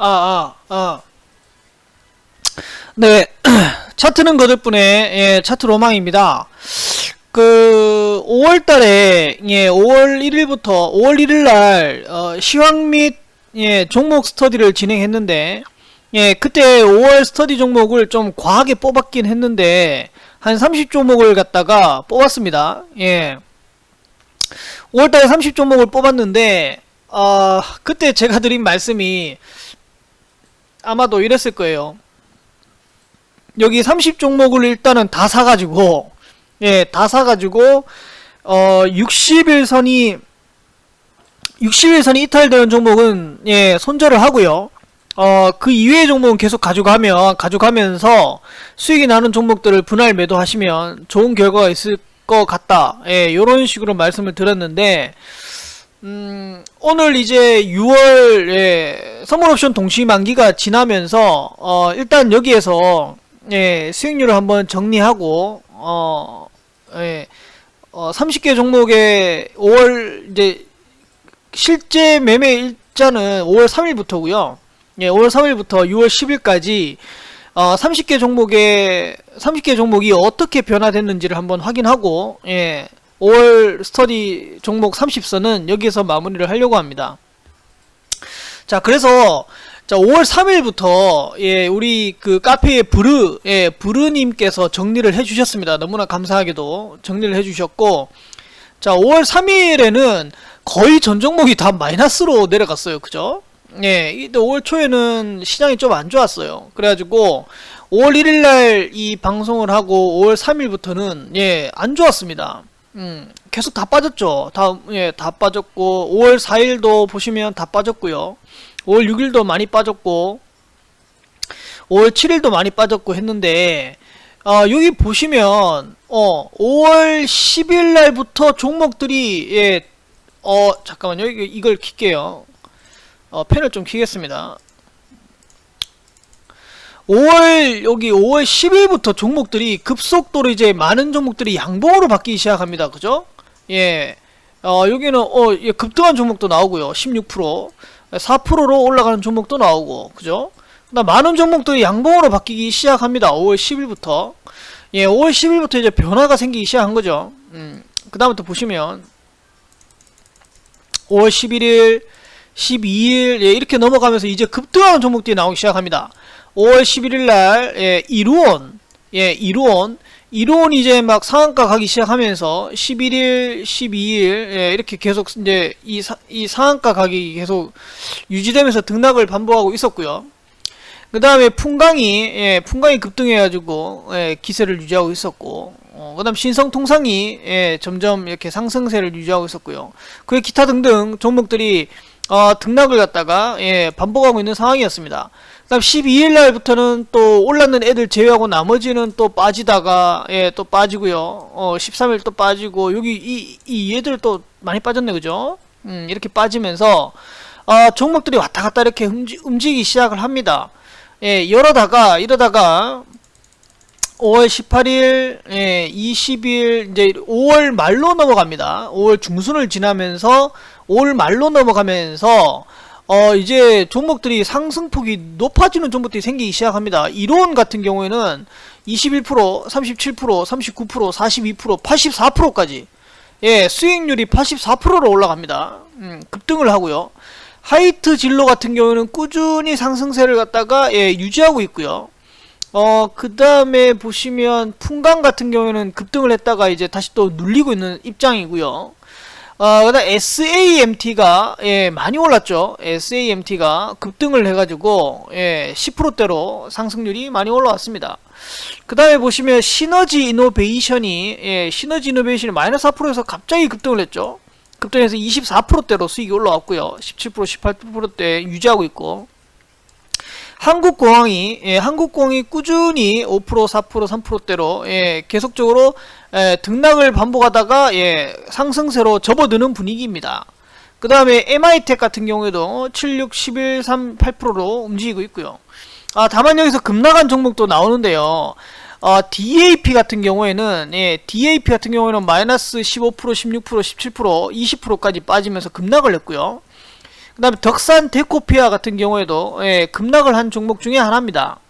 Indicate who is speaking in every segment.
Speaker 1: 아, 아, 아. 네, 차트는 거들 뿐에 예, 차트 로망입니다. 그 5월 달에 예, 5월 1일부터 5월 1일 날 어, 시황 및 예, 종목 스터디를 진행했는데 예, 그때 5월 스터디 종목을 좀 과하게 뽑았긴 했는데 한 30종목을 갖다가 뽑았습니다. 예. 5월 달에 30종목을 뽑았는데 어, 그때 제가 드린 말씀이 아마도 이랬을 거예요. 여기 30 종목을 일단은 다 사가지고, 예, 다 사가지고, 어, 60일선이, 60일선이 이탈되는 종목은, 예, 손절을 하고요. 어, 그 이외의 종목은 계속 가져가면, 가져가면서 수익이 나는 종목들을 분할 매도하시면 좋은 결과가 있을 것 같다. 예, 요런 식으로 말씀을 드렸는데, 음, 오늘 이제 6월 예, 선물 옵션 동시 만기가 지나면서 어, 일단 여기에서 예, 수익률을 한번 정리하고 어, 예, 어, 30개 종목의 5월 이제 실제 매매 일자는 5월 3일부터고요. 예, 5월 3일부터 6월 10일까지 어, 30개 종목의 30개 종목이 어떻게 변화됐는지를 한번 확인하고 예, 5월 스터디 종목 30선은 여기서 마무리를 하려고 합니다. 자, 그래서 자, 5월 3일부터 예, 우리 그 카페의 브르 예, 브르 님께서 정리를 해 주셨습니다. 너무나 감사하게도 정리를 해 주셨고 자, 5월 3일에는 거의 전 종목이 다 마이너스로 내려갔어요. 그죠? 예, 이때 5월 초에는 시장이 좀 안 좋았어요. 그래가지고 5월 1일 날 이 방송을 하고 5월 3일부터는 예, 안 좋았습니다. 음, 계속 다 빠졌죠. 다, 예, 다 빠졌고, 5월 4일도 보시면 다 빠졌고요. 5월 6일도 많이 빠졌고, 5월 7일도 많이 빠졌고 했는데, 어, 여기 보시면, 어, 5월 10일 날부터 종목들이, 예, 어, 잠깐만요. 이걸 킬게요. 어, 펜을 좀 키겠습니다. 5월 여기 5월 10일부터 종목들이 급속도로 이제 많은 종목들이 양봉으로 바뀌기 시작합니다. 그죠? 예. 어, 여기는 어, 예, 급등한 종목도 나오고요. 16% 4%로 올라가는 종목도 나오고. 그죠? 그다음 많은 종목들이 양봉으로 바뀌기 시작합니다. 5월 10일부터. 예, 5월 10일부터 이제 변화가 생기기 시작한 거죠. 음. 그다음부터 보시면 5월 11일 12일 예, 이렇게 넘어가면서 이제 급등하는 종목들이 나오기 시작합니다. 5월 11일 날 예, 이루온 예, 이루온 이루온이 이제 막 상한가 가기 시작하면서 11일, 12일 예, 이렇게 계속 이제 이, 사, 이 상한가 가기 계속 유지되면서 등락을 반복하고 있었고요. 그 다음에 풍강이 예, 풍강이 급등해가지고 예, 기세를 유지하고 있었고 어, 그다음 신성통상이 예, 점점 이렇게 상승세를 유지하고 있었고요. 그에 기타 등등 종목들이 어, 등락을 갖다가 예, 반복하고 있는 상황이었습니다. 그다음 12일 날부터는 또 올랐는 애들 제외하고 나머지는 또 빠지다가 예, 또 빠지고요. 어, 13일 또 빠지고 여기 이, 이 얘들 또 많이 빠졌네 그죠? 음, 이렇게 빠지면서 어, 종목들이 왔다 갔다 이렇게 움직, 움직이기 시작을 합니다. 예, 이러다가 이러다가 5월 18일, 예, 20일, 이제 5월 말로 넘어갑니다. 5월 중순을 지나면서 5월 말로 넘어가면서 어 이제 종목들이 상승폭이 높아지는 종목들이 생기기 시작합니다. 이론 같은 경우에는 21%, 37%, 39%, 42%, 84%까지 예 수익률이 84%로 올라갑니다. 음, 급등을 하고요. 하이트 진로 같은 경우는 꾸준히 상승세를 갖다가 예, 유지하고 있고요. 어, 그 다음에 보시면, 풍강 같은 경우에는 급등을 했다가 이제 다시 또 눌리고 있는 입장이고요. 어, 그 다음 SAMT가, 예, 많이 올랐죠. SAMT가 급등을 해가지고, 예, 10%대로 상승률이 많이 올라왔습니다. 그 다음에 보시면, 시너지 이노베이션이, 예, 시너지 이노베이션이 마이너스 4%에서 갑자기 급등을 했죠. 급등해서 24%대로 수익이 올라왔고요. 17%, 18%대 유지하고 있고. 한국공항이 예, 한국공항이 꾸준히 5% 4% 3%대로 예, 계속적으로 예, 등락을 반복하다가 예, 상승세로 접어드는 분위기입니다. 그 다음에 MI텍 같은 경우에도 7, 6, 11, 3, 8%로 움직이고 있고요. 아 다만 여기서 급락한 종목도 나오는데요. 어, DAP 같은 경우에는 예, DAP 같은 경우에는 마이너스 15%, 16%, 17%, 20%까지 빠지면서 급락을 했고요. 그 다음에 덕산 데코피아 같은 경우에도 예, 급락을 한 종목 중에 하나입니다.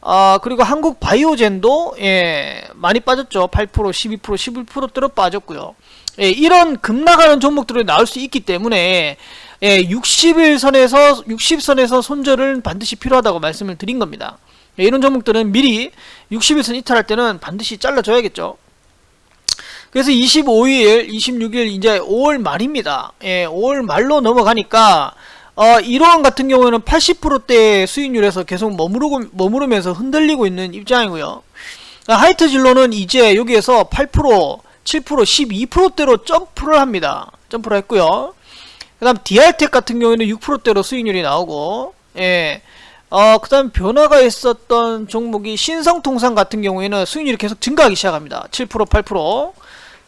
Speaker 1: 아, 그리고 한국 바이오젠도 예, 많이 빠졌죠. 8%, 12%, 11%대로 빠졌고요. 예, 이런 급락하는 종목들이 나올 수 있기 때문에 예, 60일 선에서 60선에서 손절은 반드시 필요하다고 말씀을 드린 겁니다. 예, 이런 종목들은 미리 60일 선 이탈할 때는 반드시 잘라줘야겠죠. 그래서 25일, 26일 이제 5월 말입니다. 예, 5월 말로 넘어가니까 어, 이러한 같은 경우에는 80%대 수익률에서 계속 머무르고, 머무르면서 흔들리고 있는 입장이고요. 아, 하이트 진로는 이제 여기에서 8%, 7%, 12%대로 점프를 합니다. 점프를 했고요. 그 다음 DR텍 같은 경우에는 6%대로 수익률이 나오고, 예. 어, 그 다음 변화가 있었던 종목이 신성통상 같은 경우에는 수익률이 계속 증가하기 시작합니다. 7%, 8%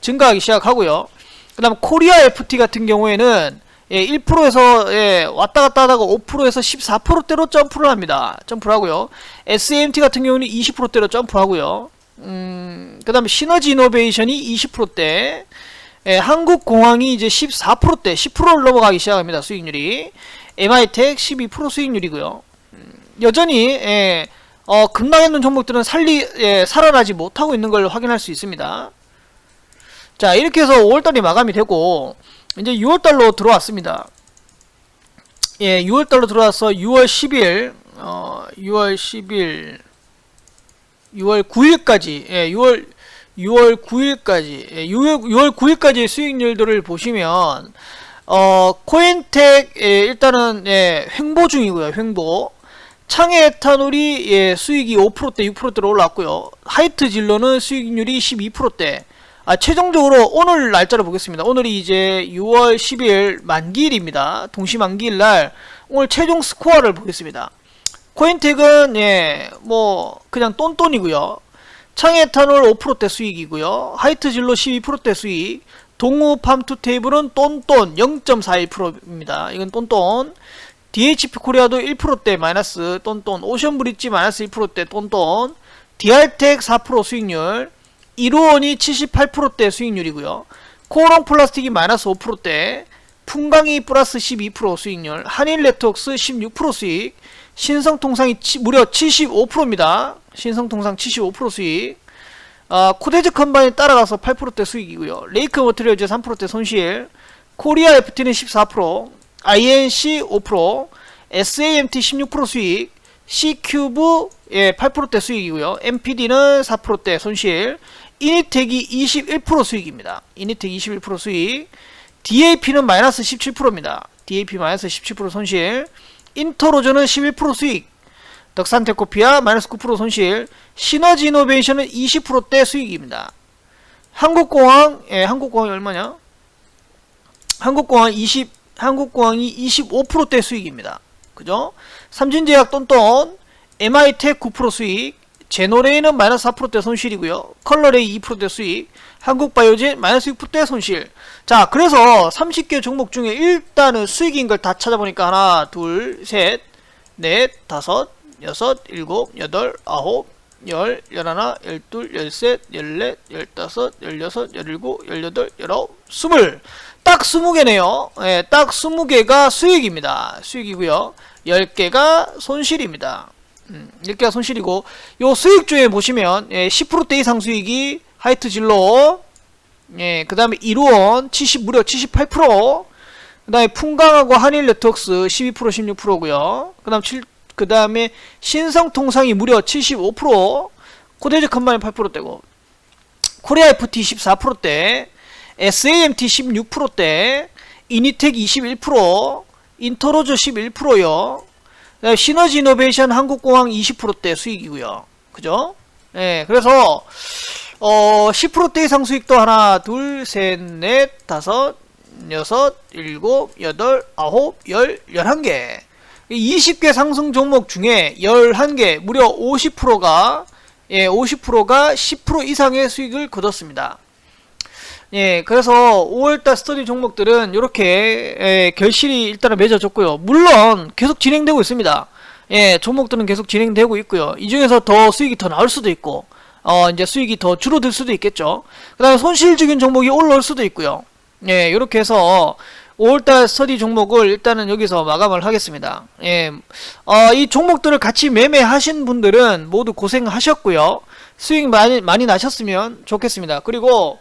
Speaker 1: 증가하기 시작하고요. 그 다음 코리아 FT 같은 경우에는 예, 1%에서 예, 왔다 갔다 하다가 5%에서 14%대로 점프를 합니다. 점프를 하고요. SAMT 같은 경우는 20%대로 점프하고요. 음, 그 다음에 시너지 이노베이션이 20%대 예, 한국공항이 이제 14%대 10%를 넘어가기 시작합니다. 수익률이 MI텍 12% 수익률이고요. 음, 여전히 예, 어, 급락했는 종목들은 살리 예, 살아나지 못하고 있는 걸 확인할 수 있습니다. 자 이렇게 해서 5월달이 마감이 되고 이제 6월달로 들어왔습니다. 예, 6월달로 들어와서 6월 10일, 어, 6월 10일, 6월 9일까지, 예, 6월 6월 9일까지, 예, 6월, 6월 9일까지 수익률들을 보시면 어, 코인텍 예, 일단은 예, 횡보 중이고요. 횡보. 창의 에탄올이 예, 수익이 5%대, 6%대로 올랐고요. 하이트 진로는 수익률이 12%대. 아, 최종적으로 오늘 날짜를 보겠습니다. 오늘이 이제 6월 10일 만기일입니다. 동시 만기일 날 오늘 최종 스코어를 보겠습니다. 코인텍은 예, 뭐 그냥 똔똔이고요. 창에탄올 5%대 수익이고요. 하이트 진로 12%대 수익. 동우 팜투 테이블은 똔똔 0.41%입니다. 이건 똔똔. DHP 코리아도 1%대 마이너스 똔똔. 오션 브릿지 마이너스 1%대 똔똔. 디알텍 4% 수익률. 이로원이 78%대 수익률이고요. 코오롱 플라스틱이 마이너스 5%대, 풍강이 플러스 12% 수익률, 한일 네트웍스 16% 수익, 신성통상이 치, 무려 75%입니다. 신성통상 75% 수익, 아, 코데즈 컴바니 따라가서 8%대 수익이고요. 레이크 머트리얼즈 3%대 손실, 코리아 FT는 14%, INC 5%, SAMT 16% 수익, C큐브 예, 8%대 수익이고요. MPD는 4%대 손실, 이니텍이 21% 수익입니다. 이니텍 21% 수익. DAP는 마이너스 17%입니다. DAP 마이너스 17% 손실. 인터로저는 11% 수익. 덕산테코피아 마이너스 9% 손실. 시너지 이노베이션은 20%대 수익입니다. 한국공항, 예, 한국공항이 얼마냐? 한국공항 20, 한국공항이 25%대 수익입니다. 그죠? 삼진제약 똔똔, MI텍 9% 수익, 제노레이는 마이너스 4%대 손실이고요. 컬러레이 2%대 수익, 한국바이오진 마이너스 6%대 손실. 자, 그래서 30개 종목 중에 일단은 수익인 걸 다 찾아보니까 하나, 둘, 셋, 넷, 다섯, 여섯, 일곱, 여덟, 아홉, 열, 열하나, 열둘, 열셋, 열넷, 열다섯, 열여섯, 열일곱, 열여덟, 열아홉, 스물. 딱 20개네요. 예, 딱 20개가 수익입니다. 수익이고요. 10개가 손실입니다. 음, 10개가 손실이고 요 수익 중에 보시면 예, 10%대 이상 수익이 하이트 진로 예, 그 다음에 이루원 70 무려 78%그 다음에 풍강하고 한일 네트웍스 12% 16%고요. 그 다음 그 다음에 신성통상이 무려 75% 코데즈 컴바인 8%대고 코리아 FT 14%대 SAMT 16%대 이니텍 21% 인터로즈 11%요. 네, 시너지 이노베이션 한국공항 20%대 수익이고요. 그죠? 예, 그래서 어 10%대 이상 수익도 하나, 둘, 셋, 넷, 다섯, 여섯, 일곱, 여덟, 아홉, 열, 열한 개. 20개 상승 종목 중에 11개, 무려 50%가 예, 50%가 10% 이상의 수익을 거뒀습니다. 예, 그래서 5월달 스터디 종목들은 이렇게 예, 결실이 일단은 맺어졌고요. 물론 계속 진행되고 있습니다. 예, 종목들은 계속 진행되고 있고요. 이 중에서 더 수익이 더 나올 수도 있고, 어, 이제 수익이 더 줄어들 수도 있겠죠. 그 다음에 손실 중인 종목이 올라올 수도 있고요. 예, 이렇게 해서 5월달 스터디 종목을 일단은 여기서 마감을 하겠습니다. 예, 어, 이 종목들을 같이 매매하신 분들은 모두 고생하셨고요. 수익 많이 많이 나셨으면 좋겠습니다. 그리고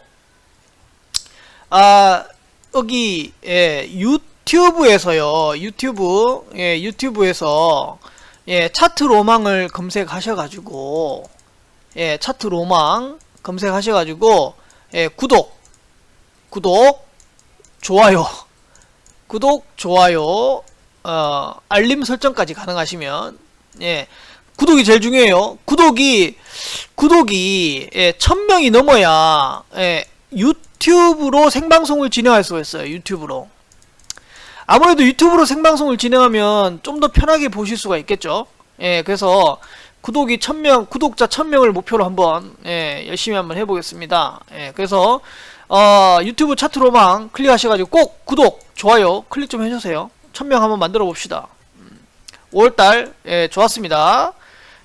Speaker 1: 아 여기 예, 유튜브에서요. 유튜브 예, 유튜브에서 예, 차트 로망을 검색하셔가지고 예, 차트 로망 검색하셔가지고 예, 구독 구독 좋아요 구독 좋아요 어, 알림 설정까지 가능하시면 예, 구독이 제일 중요해요. 구독이 구독이 예, 1000명이 넘어야 예, 유튜브 로 생방송을 진행할 수가 있어요. 유튜브로. 아무래도 유튜브로 생방송을 진행하면 좀 더 편하게 보실 수가 있겠죠. 예, 그래서 구독이 1000명, 구독자 1000명을 목표로 한번 예, 열심히 한번 해보겠습니다. 예, 그래서 어, 유튜브 차트로망 클릭하셔가지고 꼭 구독, 좋아요 클릭 좀 해주세요. 1000명 한번 만들어 봅시다. 5월달 예, 좋았습니다.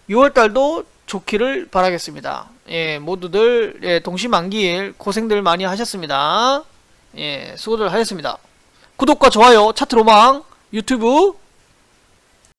Speaker 1: 6월달도 좋기를 바라겠습니다. 예, 모두들 예, 동시만기일 고생들 많이 하셨습니다. 예, 수고들 하셨습니다. 구독과 좋아요, 차트로망, 유튜브